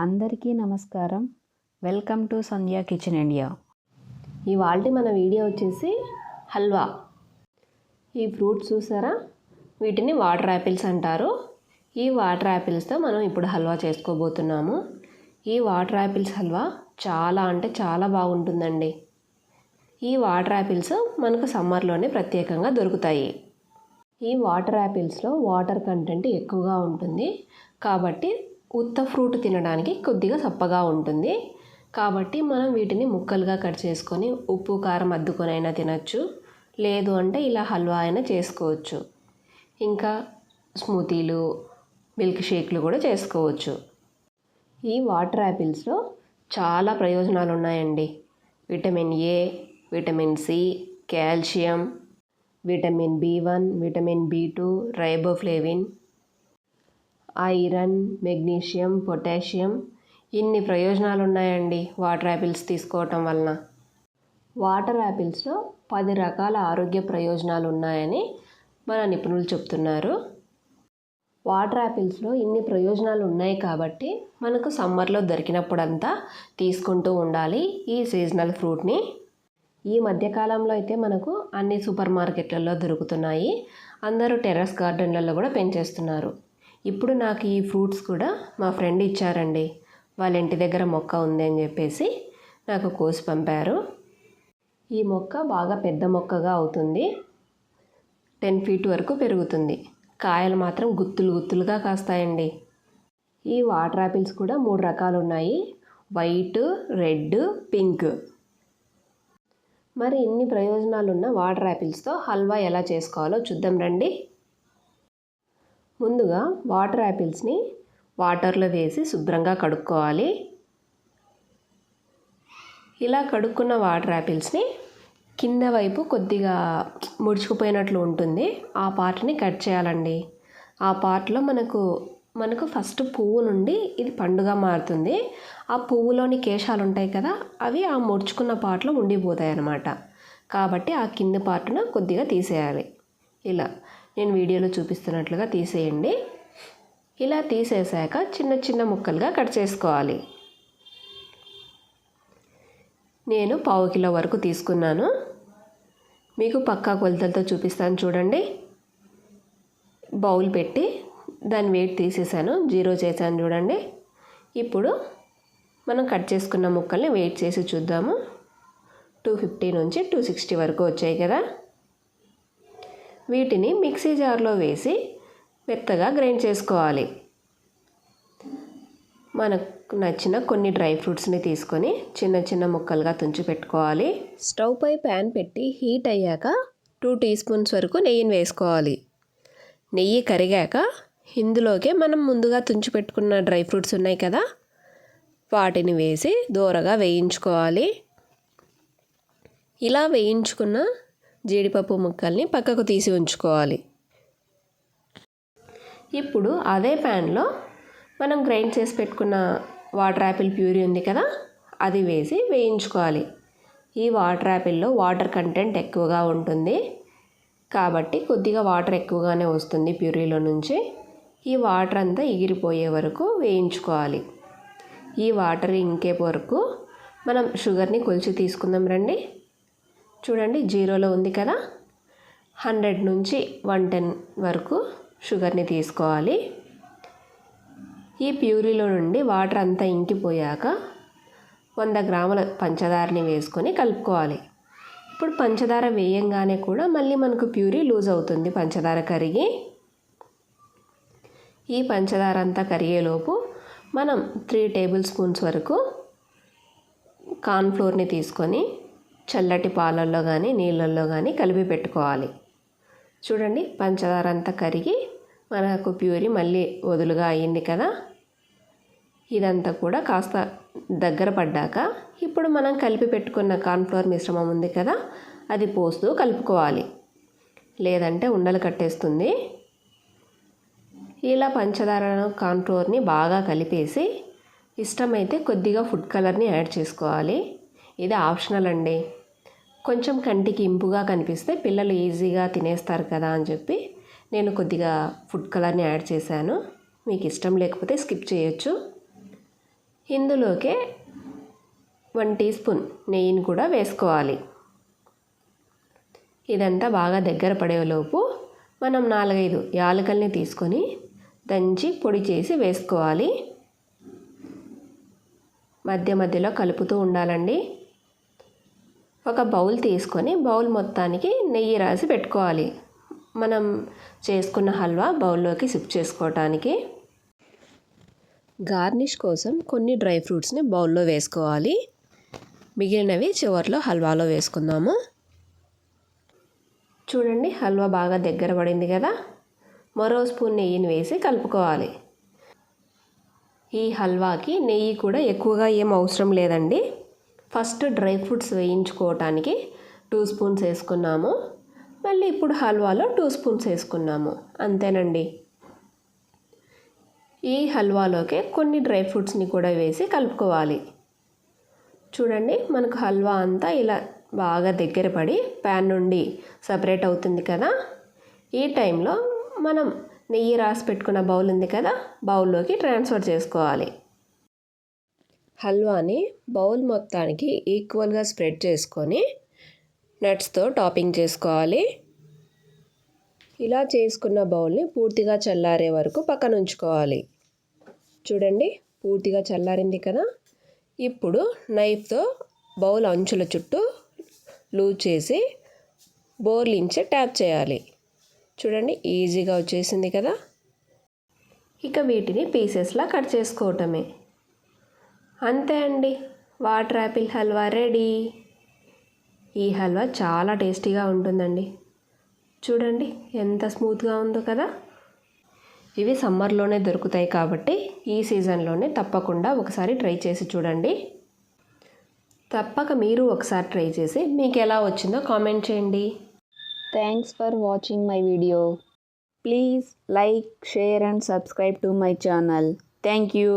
అందరికీ నమస్కారం. Welcome to Sandhya kitchen India. ఇవాళ మన వీడియో వచ్చేసి హల్వా. ఈ ఫ్రూట్స్ చూసారా? వీటిని వాటర్ యాపిల్స్ అంటారు. ఈ వాటర్ యాపిల్స్తో మనం ఇప్పుడు హల్వా చేసుకోబోతున్నాము. ఈ వాటర్ యాపిల్స్ హల్వా చాలా అంటే చాలా బాగుంటుందండి. ఈ వాటర్ యాపిల్స్ మనకు సమ్మర్లోనే ప్రత్యేకంగా దొరుకుతాయి. ఈ వాటర్ యాపిల్స్లో వాటర్ కంటెంట్ ఎక్కువగా ఉంటుంది. కాబట్టి ఉత్త ఫ్రూట్ తినడానికి కొద్దిగా సప్పగా ఉంటుంది. కాబట్టి మనం వీటిని ముక్కలుగా కట్ చేసుకొని ఉప్పు కారం అద్దుకొని అయినా తినచ్చు. లేదు అంటే ఇలా హల్వా అయినా చేసుకోవచ్చు. ఇంకా స్మూతీలు మిల్క్ షేక్లు కూడా చేసుకోవచ్చు. ఈ వాటర్ యాపిల్స్లో చాలా ప్రయోజనాలు ఉన్నాయండి vitamin A vitamin C calcium vitamin B one vitamin B two riboflavin iron magnesium potassium ఇన్ని ప్రయోజనాలు ఉన్నాయండి వాటర్ యాపిల్స్ తీసుకోవటం వలన. వాటర్ యాపిల్స్లో పది రకాల ఆరోగ్య ప్రయోజనాలు ఉన్నాయని మన నిపుణులు చెప్తున్నారు. వాటర్ యాపిల్స్లో ఇన్ని ప్రయోజనాలు ఉన్నాయి కాబట్టి మనకు సమ్మర్లో దొరికినప్పుడంతా తీసుకుంటూ ఉండాలి ఈ సీజనల్ ఫ్రూట్ని. ఈ మధ్యకాలంలో అయితే మనకు అన్ని సూపర్ మార్కెట్లలో దొరుకుతున్నాయి. అందరూ టెర్రస్ గార్డెన్లలో కూడా పెంచేస్తున్నారు. ఇప్పుడు నాకు ఈ ఫ్రూట్స్ కూడా మా ఫ్రెండ్ ఇచ్చారండి. వాళ్ళ ఇంటి దగ్గర మొక్క ఉంది అని చెప్పేసి నాకు కోసి పంపారు. ఈ మొక్క బాగా పెద్ద మొక్కగా అవుతుంది. టెన్ ఫీట్ వరకు పెరుగుతుంది. కాయలు మాత్రం గుత్తులు గుత్తులుగా కాస్తాయండి. ఈ వాటర్ యాపిల్స్ కూడా మూడు రకాలు ఉన్నాయి వైట్ రెడ్ పింక్. మరి ఇన్ని ప్రయోజనాలు ఉన్న వాటర్ యాపిల్స్తో హల్వా ఎలా చేసుకోవాలో చూద్దాం రండి. ముందుగా వాటర్ యాపిల్స్ని వాటర్లో వేసి శుభ్రంగా కడుక్కోవాలి. ఇలా కడుక్కున్న వాటర్ యాపిల్స్ని కింద వైపు కొద్దిగా ముడుచుకుపోయినట్లు ఉంటుంది. ఆ పార్ట్ని కట్ చేయాలండి. ఆ పార్ట్లో మనకు మనకు ఫస్ట్ పువ్వు నుండి ఇది పండుగ మారుతుంది. ఆ పువ్వులోని కేశాలు ఉంటాయి కదా అవి ఆ ముడుచుకున్న పార్ట్లో ఉండిపోతాయి అన్నమాట కాబట్టి ఆ కింద పార్ట్ను కొద్దిగా తీసేయాలి. ఇలా. నేను వీడియోలో చూపిస్తున్నట్లుగా తీసేయండి. ఇలా తీసేసాక చిన్న చిన్న ముక్కలుగా కట్ చేసుకోవాలి. నేను పావు కిలో వరకు తీసుకున్నాను. మీకు పక్కా కొలతలతో చూపిస్తాను చూడండి. బౌల్ పెట్టి దాని వెయిట్ తీసేసాను. జీరో చేశాను చూడండి. ఇప్పుడు మనం కట్ చేసుకున్న ముక్కల్ని వెయిట్ చేసి చూద్దాము. టూ ఫిఫ్టీ నుంచి టూ సిక్స్టీ వరకు వచ్చాయి కదా. వీటిని మిక్సీ జార్లో వేసి మెత్తగా గ్రైండ్ చేసుకోవాలి. మనకు నచ్చిన కొన్ని డ్రై ఫ్రూట్స్ని తీసుకొని చిన్న చిన్న ముక్కలుగా తుంచి పెట్టుకోవాలి. స్టవ్ పై ప్యాన్ పెట్టి హీట్ అయ్యాక టూ టీ స్పూన్స్ వరకు నెయ్యిని వేసుకోవాలి. నెయ్యి కరిగాక ఇందులోకే మనం ముందుగా తుంచి పెట్టుకున్న డ్రై ఫ్రూట్స్ ఉన్నాయి కదా వాటిని వేసి దూరగా వేయించుకోవాలి. ఇలా వేయించుకున్న జీడిపప్పు ముక్కల్ని పక్కకు తీసి ఉంచుకోవాలి. ఇప్పుడు అదే ప్యాన్లో మనం గ్రైండ్ చేసి పెట్టుకున్న వాటర్ యాపిల్ ప్యూరీ ఉంది కదా అది వేసి వేయించుకోవాలి. ఈ వాటర్ యాపిల్లో వాటర్ కంటెంట్ ఎక్కువగా ఉంటుంది. కాబట్టి కొద్దిగా వాటర్ ఎక్కువగానే వస్తుంది ప్యూరీలో నుంచి. ఈ వాటర్ అంతా ఎగిరిపోయే వరకు వేయించుకోవాలి. ఈ వాటర్ ఇంకే వరకు మనం షుగర్ని కొలిచి తీసుకుందాం రండి. చూడండి జీరోలో ఉంది కదా. హండ్రెడ్ నుంచి వన్ టెన్ వరకు షుగర్ని తీసుకోవాలి. ఈ ప్యూరీలో నుండి వాటర్ అంతా ఇంకిపోయాక వంద గ్రాముల పంచదారని వేసుకొని కలుపుకోవాలి. ఇప్పుడు పంచదార వేయంగానే కూడా మళ్ళీ మనకు ప్యూరీ లూజ్ అవుతుంది పంచదార కరిగి. ఈ పంచదార అంతా కరిగేలోపు మనం త్రీ టేబుల్ స్పూన్స్ వరకు కార్న్ఫ్లోర్ని తీసుకొని చల్లటి పాలల్లో కానీ నీళ్ళల్లో కానీ కలిపి పెట్టుకోవాలి. చూడండి పంచదార అంతా కరిగి మనకు ప్యూరి మళ్ళీ వదులుగా అయ్యింది కదా. ఇదంతా కూడా కాస్త దగ్గర పడ్డాక ఇప్పుడు మనం కలిపి పెట్టుకున్న కార్న్ఫ్లవర్ మిశ్రమం ఉంది కదా అది పోస్తూ కలుపుకోవాలి. లేదంటే ఉండలు కట్టేస్తుంది. ఇలా పంచదారను కార్న్ఫ్లోర్ని బాగా కలిపేసి ఇష్టమైతే కొద్దిగా ఫుడ్ కలర్ని యాడ్ చేసుకోవాలి. ఇది ఆప్షనల్ అండి. కొంచెం కంటికి ఇంపుగా కనిపిస్తే పిల్లలు ఈజీగా తినేస్తారు కదా అని చెప్పి నేను కొద్దిగా ఫుడ్ కలర్ని యాడ్ చేశాను. మీకు ఇష్టం లేకపోతే స్కిప్ చేయొచ్చు. ఇందులోకే వన్ టీ స్పూన్ నెయ్యిని కూడా వేసుకోవాలి. ఇదంతా బాగా దగ్గర పడేలోపు మనం నాలుగైదు యాలకల్ని తీసుకొని దంచి పొడి చేసి వేసుకోవాలి. మధ్య మధ్యలో కలుపుతూ ఉండాలండి. ఒక బౌల్ తీసుకొని బౌల్ మొత్తానికి నెయ్యి రాసి పెట్టుకోవాలి. మనం చేసుకున్న హల్వా బౌల్లోకి సిప్ చేసుకోవటానికి. గార్నిష్ కోసం కొన్ని డ్రై ఫ్రూట్స్ని బౌల్లో వేసుకోవాలి. మిగిలినవి చివర్లో హల్వాలో వేసుకుందాము. చూడండి హల్వా బాగా దగ్గర పడింది కదా? మరో స్పూన్ నెయ్యిని వేసి కలుపుకోవాలి. ఈ హల్వాకి నెయ్యి కూడా ఎక్కువగా ఏం అవసరం లేదండి. ఫస్ట్ డ్రై ఫ్రూట్స్ వేయించుకోవటానికి టూ స్పూన్స్ వేసుకున్నాము. మళ్ళీ ఇప్పుడు హల్వాలో టూ స్పూన్స్ వేసుకున్నాము. అంతేనండి. ఈ హల్వాలోకి కొన్ని డ్రై ఫ్రూట్స్ని కూడా వేసి కలుపుకోవాలి. చూడండి మనకు హల్వా అంతా ఇలా బాగా దగ్గర పడి ప్యాన్ నుండి సపరేట్ అవుతుంది కదా. ఈ టైంలో మనం నెయ్యి రాసి పెట్టుకున్న బౌల్ ఉంది కదా బౌల్లోకి ట్రాన్స్ఫర్ చేసుకోవాలి. హల్వాని బౌల్ మొత్తానికి ఈక్వల్గా స్ప్రెడ్ చేసుకొని నట్స్తో టాపింగ్ చేసుకోవాలి. ఇలా చేసుకున్న బౌల్ని పూర్తిగా చల్లారే వరకు పక్కన ఉంచుకోవాలి. చూడండి పూర్తిగా చల్లారింది కదా? ఇప్పుడు నైఫ్తో బౌల్ అంచుల చుట్టూ లూజ్ చేసి బోర్లించి ట్యాప్ చేయాలి. చూడండి ఈజీగా వచ్చేసింది కదా? ఇక వీటిని పీసెస్లా కట్ చేసుకోవటమే. అంతే అండి. Water apple halwa ready. ఈ హల్వా చాలా టేస్టీగా ఉంటుందండి. చూడండి ఎంత స్మూత్గా ఉందో కదా. ఇవి సమ్మర్లోనే దొరుకుతాయి కాబట్టి ఈ సీజన్లోనే తప్పకుండా ఒకసారి ట్రై చేసి చూడండి. తప్పక మీరు ఒకసారి ట్రై చేసి మీకు ఎలా వచ్చిందో కామెంట్ చేయండి. Thanks for watching my video please like share and subscribe to my channel thank you